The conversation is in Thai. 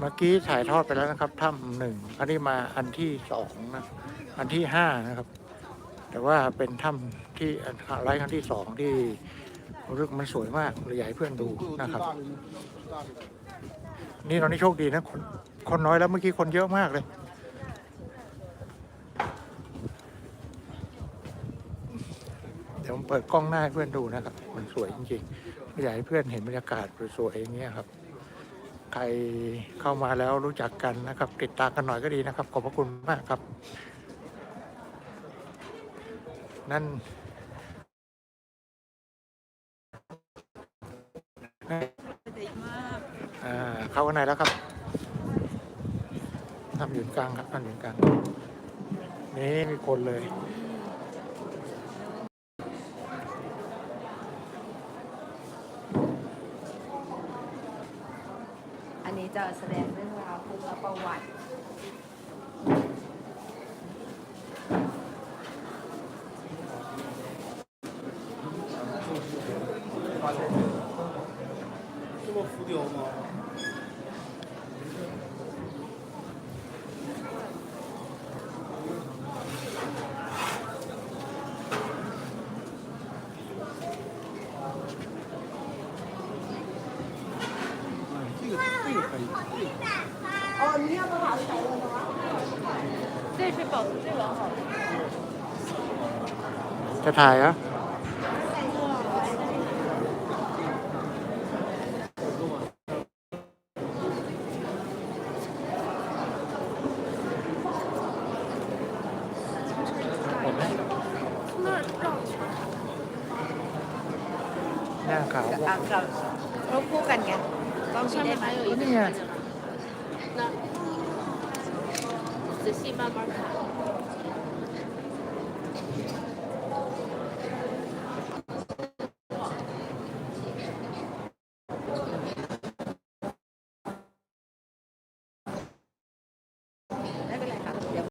เมื่อกี้ถ่ายทอดไปแล้วนะครับถ้ำหนึ่งอันนี้มาอันที่สองนะอันที่ห้านะครับ แต่ว่าเป็นถ้ำที่ไลท์ครั้งที่สองที่รึกมันสวยมากเลยอยากให้เพื่อนดูนะครับ นี่ตอนนี้โชคดีนะคนคนน้อยแล้วเมื่อกี้คนเยอะมากเลย เดี๋ยวผมเปิดกล้องหน้าให้เพื่อนดูนะครับ มันสวยจริงๆอยากให้เพื่อนเห็นบรรยากาศสวยๆอย่างเงี้ยครับ ใครเข้ามาแล้วรู้จักกันนะครับ ติดตามกันหน่อยก็ดีนะครับ ขอบพระคุณมากครับ นั่นเข้าข้างในแล้วครับทำอยู่กลางครับทำอยู่กลางนี่มีคนเลย อันนี้ จะแสดงเรื่องราวพุทธประวัติ 这么浮雕吗？ 这是保持这个好。 จะถ่ายเหรอ่ะหน้าขาว อ่ะเรารูปคู่กันไง 上面还有一个，那仔细慢慢看。